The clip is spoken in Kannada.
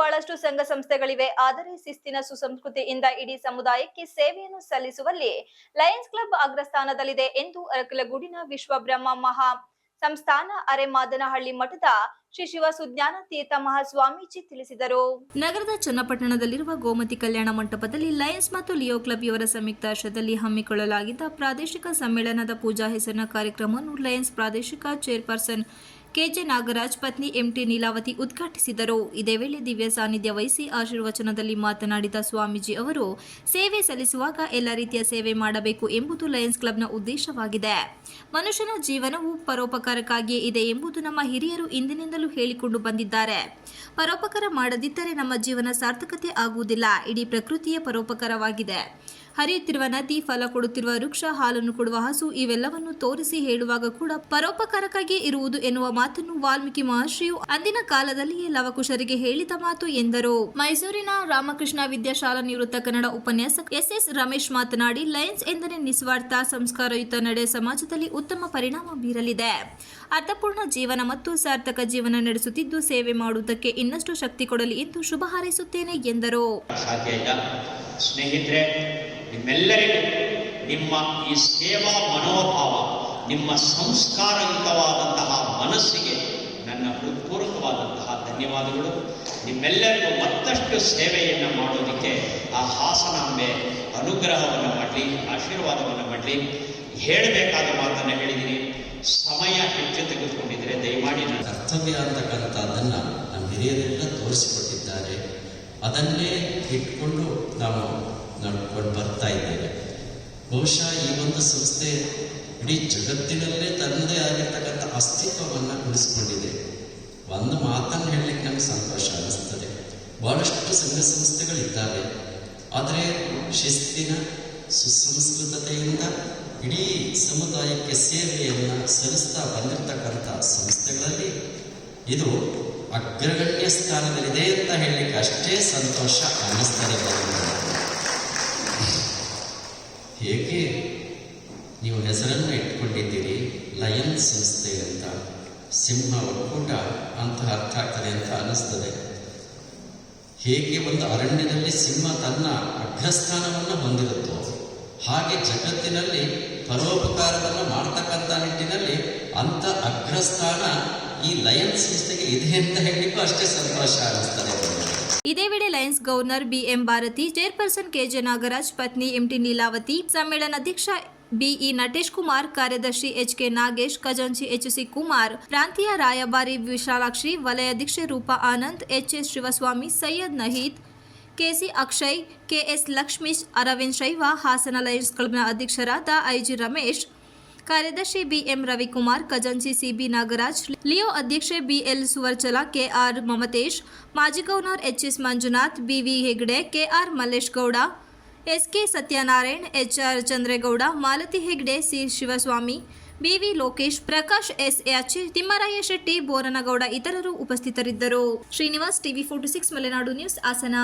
ಬಹಳಷ್ಟು ಸಂಘ ಸಂಸ್ಥೆಗಳಿವೆ. ಆದರೆ ಶಿಸ್ತಿನ ಸುಸಂಸ್ಕೃತಿಯಿಂದ ಇಡೀ ಸಮುದಾಯಕ್ಕೆ ಸೇವೆಯನ್ನು ಸಲ್ಲಿಸುವಲ್ಲಿ ಲಯನ್ಸ್ ಕ್ಲಬ್ ಅಗ್ರಸ್ಥಾನದಲ್ಲಿದೆ ಎಂದು ಅರಕಲಗೂಡಿನ ವಿಶ್ವಬ್ರಹ್ಮ ಮಹಾ ಸಂಸ್ಥಾನ ಅರೆಮಾದನಹಳ್ಳಿ ಮಠದ ಶ್ರೀ ಶಿವ ಸುಜ್ಞಾನ ತೀರ್ಥ ಮಹಾಸ್ವಾಮೀಜಿ ತಿಳಿಸಿದರು. ನಗರದ ಚನ್ನಪಟ್ಟಣದಲ್ಲಿರುವ ಗೋಮತಿ ಕಲ್ಯಾಣ ಮಂಟಪದಲ್ಲಿ ಲಯನ್ಸ್ ಮತ್ತು ಲಿಯೋ ಕ್ಲಬ್ ಇವರ ಸಂಯುಕ್ತಾಶ್ರಯದಲ್ಲಿ ಹಮ್ಮಿಕೊಳ್ಳಲಾಗಿದ್ದ ಪ್ರಾದೇಶಿಕ ಸಮ್ಮೇಳನದ ಪೂಜಾ ಹೆಸರಿನ ಕಾರ್ಯಕ್ರಮವನ್ನು ಲಯನ್ಸ್ ಪ್ರಾದೇಶಿಕ ಚೇರ್ಪರ್ಸನ್ ಕೆಜೆ ನಾಗರಾಜ್ ಪತ್ನಿ ಎಂಟಿ ನೀಲಾವತಿ ಉದ್ಘಾಟಿಸಿದರು. ಇದೇ ವೇಳೆ ದಿವ್ಯ ಸಾನ್ನಿಧ್ಯ ವಹಿಸಿ ಆಶೀರ್ವಚನದಲ್ಲಿ ಮಾತನಾಡಿದ ಸ್ವಾಮೀಜಿ ಅವರು, ಸೇವೆ ಸಲ್ಲಿಸುವಾಗ ಎಲ್ಲ ರೀತಿಯ ಸೇವೆ ಮಾಡಬೇಕು ಎಂಬುದು ಲಯನ್ಸ್ ಕ್ಲಬ್ನ ಉದ್ದೇಶವಾಗಿದೆ. ಮನುಷ್ಯನ ಜೀವನವು ಪರೋಪಕಾರಕ್ಕಾಗಿಯೇ ಇದೆ ಎಂಬುದು ನಮ್ಮ ಹಿರಿಯರು ಇಂದಿನಿಂದಲೂ ಹೇಳಿಕೊಂಡು ಬಂದಿದ್ದಾರೆ. ಪರೋಪಕಾರ ಮಾಡದಿದ್ದರೆ ನಮ್ಮ ಜೀವನ ಸಾರ್ಥಕತೆ ಆಗುವುದಿಲ್ಲ. ಇಡೀ ಪ್ರಕೃತಿಯ ಪರೋಪಕಾರವಾಗಿದೆ. ಹರಿಯುತ್ತಿರುವ ನದಿ, ಫಲ ಕೊಡುತ್ತಿರುವ ವೃಕ್ಷ, ಹಾಲನ್ನು ಕೊಡುವ ಹಸು, ಇವೆಲ್ಲವನ್ನು ತೋರಿಸಿ ಹೇಳುವಾಗ ಕೂಡ ಪರೋಪಕಾರಕ್ಕಾಗಿ ಇರುವುದು ಎನ್ನುವ ಮಾತನ್ನು ವಾಲ್ಮೀಕಿ ಮಹರ್ಷಿಯು ಅಂದಿನ ಕಾಲದಲ್ಲಿಯೇ ಲವಕುಶರಿಗೆ ಹೇಳಿದ ಮಾತು ಎಂದರು. ಮೈಸೂರಿನ ರಾಮಕೃಷ್ಣ ವಿದ್ಯಾಶಾಲಾ ನಿವೃತ್ತ ಕನ್ನಡ ಉಪನ್ಯಾಸಕ ಎಸ್ ಎಸ್ ರಮೇಶ್ ಮಾತನಾಡಿ, ಲಯನ್ಸ್ ಎಂದರೆ ನಿಸ್ವಾರ್ಥ, ಸಂಸ್ಕಾರಯುತ ನಡೆ ಸಮಾಜದಲ್ಲಿ ಉತ್ತಮ ಪರಿಣಾಮ ಬೀರಲಿದೆ. ಅರ್ಥಪೂರ್ಣ ಜೀವನ ಮತ್ತು ಸಾರ್ಥಕ ಜೀವನ ನಡೆಸುತ್ತಿದ್ದು ಸೇವೆ ಮಾಡುವುದಕ್ಕೆ ಇನ್ನಷ್ಟು ಶಕ್ತಿ ಕೊಡಲಿ ಎಂದು ಶುಭ ಹಾರೈಸುತ್ತೇನೆ ಎಂದರು. ಸ್ನೇಹಿತರೆ ನಿಮ್ಮೆಲ್ಲರಿಗೂ ನಿಮ್ಮ ಈ ಸೇವಾ ಮನೋಭಾವ, ನಿಮ್ಮ ಸಂಸ್ಕಾರಯುತವಾದಂತಹ ಮನಸ್ಸಿಗೆ ನನ್ನ ಹೃತ್ಪೂರ್ವಕವಾದಂತಹ ಧನ್ಯವಾದಗಳು. ನಿಮ್ಮೆಲ್ಲರಿಗೂ ಮತ್ತಷ್ಟು ಸೇವೆಯನ್ನು ಮಾಡೋದಕ್ಕೆ ಆ ಹಾಸನಾಂಬೆ ಅನುಗ್ರಹವನ್ನು ಮಾಡಲಿ, ಆಶೀರ್ವಾದವನ್ನು ಮಾಡಲಿ. ಹೇಳಬೇಕಾದ ಮಾತನ್ನು ಹೇಳಿದ್ದೀನಿ ಸಮಯ ಹೆಚ್ಚು ತೆಗೆದುಕೊಂಡಿದ್ದರೆ ದಯಮಾಡಿ ನನ್ನ ಕರ್ತವ್ಯ ಅಂತಕ್ಕಂಥದ್ದನ್ನು ನಮ್ಮ ಹಿರಿಯರೆಲ್ಲ ತೋರಿಸಿಕೊಟ್ಟಿದ್ದಾರೆ. ಅದನ್ನೇ ಇಟ್ಕೊಂಡು ನಾವು ನಡ್ಕೊಂಡು ಬರ್ತಾ ಇದ್ದೇವೆ. ಬಹುಶಃ ಈ ಒಂದು ಸಂಸ್ಥೆ ಇಡೀ ಜಗತ್ತಿನಲ್ಲೇ ತನ್ನದೇ ಆಗಿರ್ತಕ್ಕಂಥ ಅಸ್ತಿತ್ವವನ್ನು ಉಳಿಸ್ಕೊಂಡಿದೆ. ಒಂದು ಮಾತನ್ನು ಹೇಳಲಿಕ್ಕೆ ನಮಗೆ ಸಂತೋಷ ಅನ್ನಿಸ್ತದೆ. ಬಹಳಷ್ಟು ಸಂಘ ಸಂಸ್ಥೆಗಳಿದ್ದಾವೆ. ಆದರೆ ಶಿಸ್ತಿನ, ಸುಸಂಸ್ಕೃತತೆಯಿಂದ ಇಡೀ ಸಮುದಾಯಕ್ಕೆ ಸೇವೆಯನ್ನು ಸಲ್ಲಿಸ್ತಾ ಬಂದಿರತಕ್ಕಂಥ ಸಂಸ್ಥೆಗಳಲ್ಲಿ ಇದು ಅಗ್ರಗಣ್ಯ ಸ್ಥಾನದಲ್ಲಿದೆ ಅಂತ ಹೇಳಲಿಕ್ಕೆ ಅಷ್ಟೇ ಸಂತೋಷ ಅನ್ನಿಸ್ತದೆ ಬಂದಿದೆ. ಹೇಗೆ ನೀವು ಹೆಸರನ್ನು ಇಟ್ಕೊಂಡಿದ್ದೀರಿ ಲಯನ್ ಸಂಸ್ಥೆ ಅಂತ. ಸಿಂಹ ಒಕ್ಕೂಟ ಅಂತ ಅರ್ಥ ಆಗ್ತದೆ ಅಂತ ಅನ್ನಿಸ್ತದೆ. ಹೇಗೆ ಒಂದು ಅರಣ್ಯದಲ್ಲಿ ಸಿಂಹ ತನ್ನ ಅಗ್ರಸ್ಥಾನವನ್ನು ಹೊಂದಿರುತ್ತೋ, ಹಾಗೆ ಜಗತ್ತಿನಲ್ಲಿ ಪರೋಪಕಾರವನ್ನು ಮಾಡ್ತಕ್ಕಂಥ ನಿಟ್ಟಿನಲ್ಲಿ ಅಂಥ ಅಗ್ರಸ್ಥಾನ ಈ ಲಯನ್ ಸಂಸ್ಥೆಗೆ ಇದೆ ಅಂತ ಹೇಳಲಿಕ್ಕೂ ಅಷ್ಟೇ ಸಂತೋಷ ಅನ್ನಿಸ್ತದೆ ಇದೇ ವೇಳೆ Lions governor BM Bharati, chairperson KJ Nagaraj, ಪತ್ನಿ ಎಂ ಟಿ ನೀಲಾವತಿ ಸಮ್ಮೇಳನಾಧ್ಯಕ್ಷ ಬಿಇ ನಟೇಶ್ ಕುಮಾರ್, ಕಾರ್ಯದರ್ಶಿ ಎಚ್ ಕೆ ನಾಗೇಶ್, ಖಜಾಂಚಿ ಎಚ್ಸಿ ಕುಮಾರ್, ಪ್ರಾಂತೀಯ ರಾಯಭಾರಿ Vishalakshi ವಲಯಾಧ್ಯಕ್ಷೆ Roopa Anand H S Shivaswamy, Syed Nahid, KC Akshay, KS Lakshmish, Arvind Shaiva, Hassan Lions ಕ್ಲಬ್ನ ಅಧ್ಯಕ್ಷರಾದ ಐಜಿ ರಮೇಶ್, ಕಾರ್ಯದರ್ಶಿ ಬಿಎಂ ರವಿಕುಮಾರ್, ಖಜಾಂಚಿ ಸಿಬಿ ನಾಗರಾಜ್, ಲಿಯೋ ಅಧ್ಯಕ್ಷೆ ಬಿಎಲ್ ಸುವರ್ಚಲ, ಕೆಆರ್ ಮಮತೇಶ್, ಮಾಜಿ governor HS Manjunath, BV Hegde, KR Mallesh Gowda SK Satyanarayan, HR Chandregowda, Malathi Hegde, C Shivaswamy, BV Lokesh, Prakash S. H Thimmaraya Shetty, Boranagowda ಇತರರು ಉಪಸ್ಥಿತರಿದ್ದರು. Srinivas TV forty six, Malenadu news, Hassan.